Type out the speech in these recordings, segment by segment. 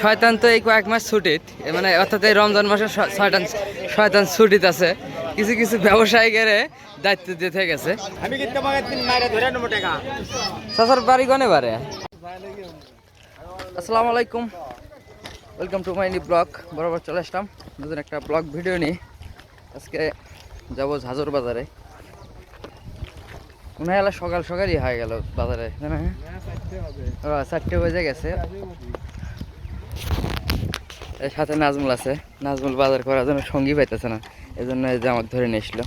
শয়তান তো এই কয়েক মাস ছুটিত। মানে অর্থাৎ এই রমজান মাসে শয়তান শয়তান ছুটিত আছে। কিছু কিছু ব্যবসায়ীকের দায়িত্ব দিতে গেছে। আমি কিন্তু চাচার বাড়ি গনে বারে? আসসালামু আলাইকুম। ওয়েলকাম টু মাই ব্লগ বরাবর চলে আসলাম। নতুন একটা ব্লগ ভিডিও নিয়ে। আজকে যাব ঝাজর বাজারে। মনে হয় সকাল সকালই হয়ে গেল বাজারে তাই চারটে বেজে গেছে। সাথে নাজমুল আছে। নাজমুল বাজার করার জন্য সঙ্গী পাইতেছে না। এই জন্য এই যে আমাকে ধরে নিয়ে এসলো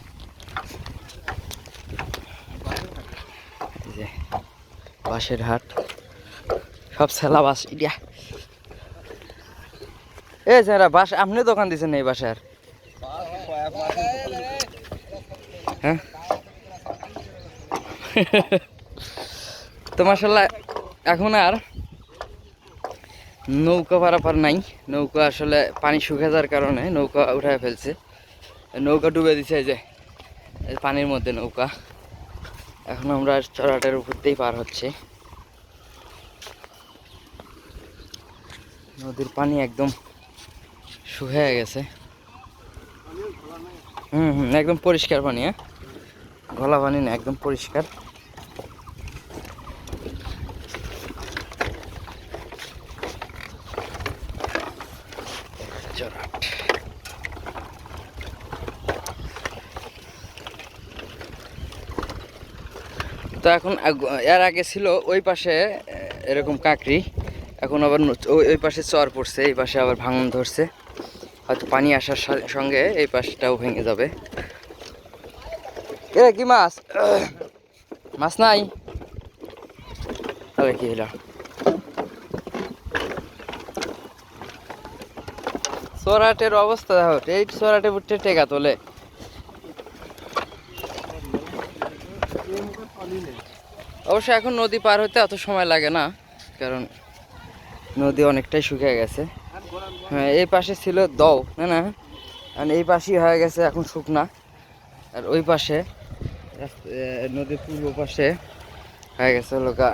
যে বাঁশের হাট। সব সেলা বাস ইডিয়া। এ স্যারা বাস আপনি দোকান দিচ্ছেন এই বাসার হ্যাঁ? তো মাসাল্লাহ এখন আর নৌকা পারাপার নাই। নৌকা আসলে পানি শুকে যাওয়ার কারণে নৌকা উঠায় ফেলছে। নৌকা ডুবে দিছে যে পানির মধ্যে নৌকা। এখন আমরা চড়াটার উপর দিয়েই পার হচ্ছে। নদীর পানি একদম শুকিয়ে গেছে। হুম হুম, একদম পরিষ্কার পানি হ্যাঁ? ঘোলা পানি না, একদম পরিষ্কার। তো এখন এর আগে ছিল ওই পাশে এরকম কাকরি এখন আবার ওই পাশে চর পড়ছে, এই পাশে আবার ভাঙন ধরছে। হয়তো পানি আসার সঙ্গে এই পাশটাও ভেঙে যাবে। এ কি মাছ? মাছ নাই? তাহলে কি হলো? চোরাটের অবস্থা দেখো, এই চোরাটে উঠতে টেকা তোলে। অবশ্য এখন নদী পার হতে অত সময় লাগে না কারণ নদী অনেকটাই শুকিয়ে গেছে। হ্যাঁ এই পাশে ছিল দও না না? আর এই পাশেই হয়ে গেছে এখন শুকনা। আর ওই পাশে নদীর পূর্ব পাশে হয়ে গেছে লোকা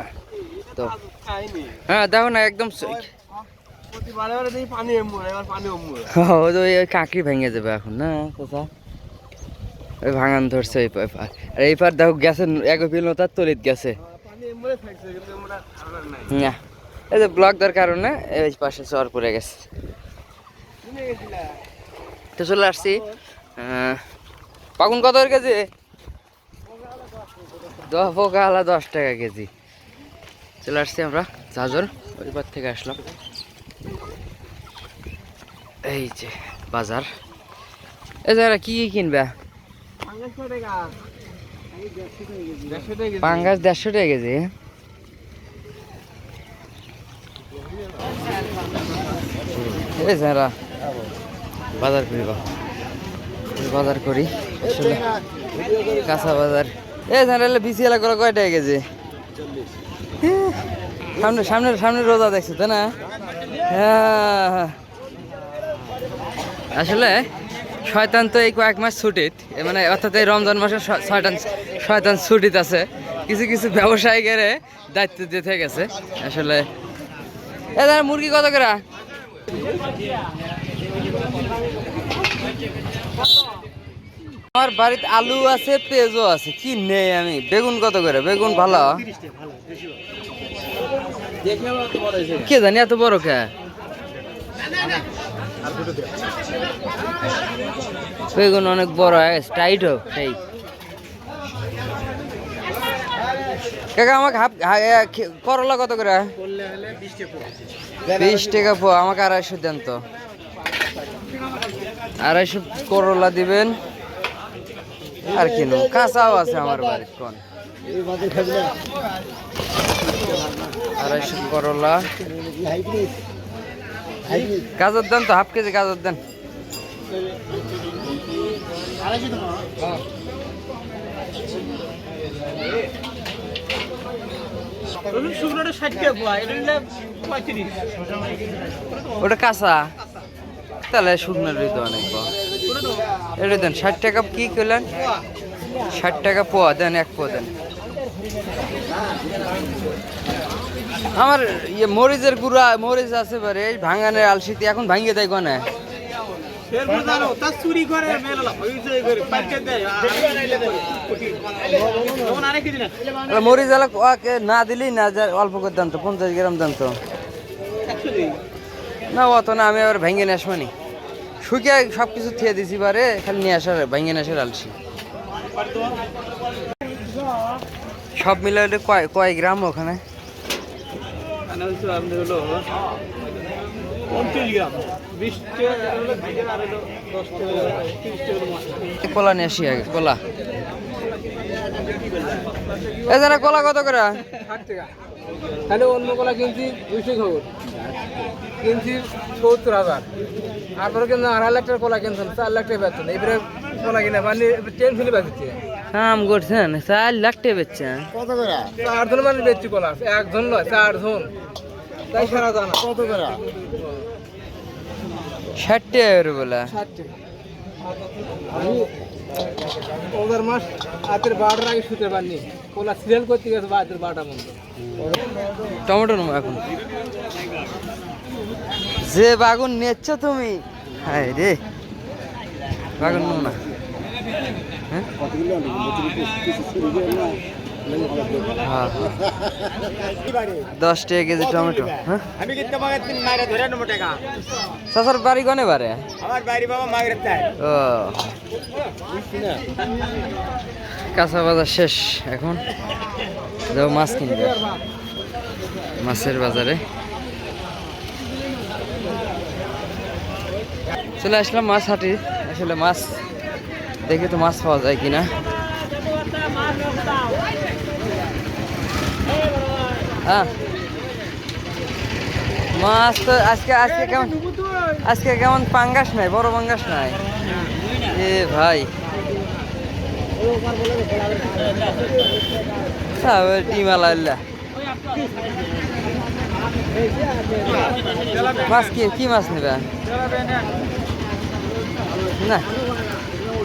তো হ্যাঁ দেখো না একদম কাঁকড়ি ভেঙে যাবে এখন না কোথা ওই ভাঙান ধরছে, ওই পার আর এই পার দেখো গেছে, এক পিল তার তলিত গেছে। না, এই যে ব্লক দেওয়ার কারণে এই পাশে চর পড়ে গেছে। তো চলে আসছি পাগুন কত কেজি? দশ পোকা আলা দশ টাকা কেজি। চলে আসছি আমরা জাজর ওই পার থেকে আসলাম। এই যে বাজার। এই জায়গা কি কি কিনবে পাঁচশো টাকা দেড়শো টাকা পাঙ্গাস দেড়শো টাকা কেজি। এই যারা বাজার করি বাজার করি কাঁচা বাজার। এ যারা বিসি এলা করে কয় টাকা কেজি? সামনে সামনে সামনে রোজা দেখছ, তাই না? হ্যাঁ। আসলে শয়তান তো এই কয়েক মাস ছুটিত। মানে অর্থাৎ এই রমজান মাসে শয়তান শয়তান ছুটিত আছে। কিছু কিছু ব্যবসায়ীকের দায়িত্ব দিতে গেছে। আসলে এ দাদা মুরগি কত করে? আমার বাড়িতে আলু আছে, পেঁয়াজও আছে। কি নেই আমি? বেগুন কত করে? বেগুন ভালো? কে জানি এত বড় কে? বেগুন অনেক বড়, হয়ে গেছে টাইট হোক, সেই। কাকা, আমাকে হাফ করলা কত করে? বিশ টাকা পোয়া আমাকে আড়াইশো দেন তো। আড়াইশো করলা দিবেন। আর কিনো কাঁচাও আছে আমার বাড়ির কোন। আড়াইশো করলা। গাজর দেন তো, হাফ কেজি গাজর দেন। ওটা কাঁচা? তাহলে শুকনো তো অনেক। এটা দেন, ষাট টাকা কি করলেন ষাট টাকা পোয়া, দেন, এক পোয়া দেন। আমার ইয়ে মরিচের গুড়া মরিচ আছে বারে এই ভাঙানের আলসিতে এখন ভাঙিয়ে দেয় কোনে মরিচ আলা না দিলেই না অল্প করে দাম তো পঞ্চাশ গ্রাম দাম তো না অত না আমি আবার ভেঙে নিয়ে আসব নি শুকিয়ে সব কিছু থিয়ে দিছি বারে খালি নিয়ে আসার ভেঙে নিয়ে আসার আলসি সব মিলে হলে কয় কয় গ্রাম ওখানে? কলা নিয়ে আসি আগে কলা। এ যারা কলা কত করে? তাহলে অন্য কলা কিনছি দুইশো খবর। কিনছি সত্তর হাজার। তারপরে কিন্তু আড়াই লাখ টাকার কলা কিনছেন চার লাখ টাকা বেতন। এবারে কলা কিনে মানে ফেলে বেঁচেছে কাম করছেন চার লাখ টাকা বেচছেন। কত করে? চারজন মানে বেচছি কলা একজন নয় চারজন। তাই সারা জানা কত করে? ষাট টাকা বলে। ওদের মাস রাতের বারোটার আগে শুতে পারিনি। কলা সিরিয়াল করতে গেছে রাতের বারোটা মতো টমেটো নেব এখন। যে বাগুন নিচ্ছ তুমি হায় রে বাগুন নেব না। হ্যাঁ? হ্যাঁ। দশ টাকা কেজি টমেটো হ্যাঁ? আমি কিন্তু আমাকে তিন মাইরে ধরে নেব টাকা। চাষার বাড়ি বারে? আমার বাড়ি বাবা মাইরে ও। কাঁচা বাজার শেষ এখন। যাব মাছ কিনবে। মাছের বাজারে। চলে আসলাম মাছ হাটি। আসলে মাছ দেখে তো মাছ পাওয়া যায় কিনা। হ্যাঁ মাছ তো আজকে আজকে কেমন আজকে কেমন পাঙ্গাস নাই, বড় পাঙ্গাস নাই। এ ভাই। ডিম আল্লাহ। মাছ কি কি মাছ নেবে? না।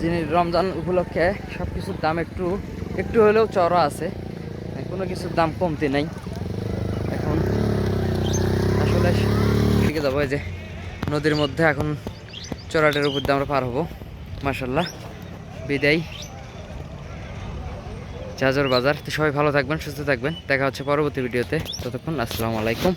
যিনি রমজান উপলক্ষে সব কিছুর দাম একটু একটু হলেও চড়া আছে। কোনো কিছুর দাম কমতে নাই। এখন আসলে দিকে যাব যে নদীর মধ্যে এখন চড়াটের উপর দিয়ে আমরা পার হব। মাসাল্লাহ বিদায়। চাজর বাজার তো সবাই ভালো থাকবেন, সুস্থ থাকবেন। দেখা হচ্ছে পরবর্তী ভিডিওতে। ততক্ষণ আসসালামু আলাইকুম।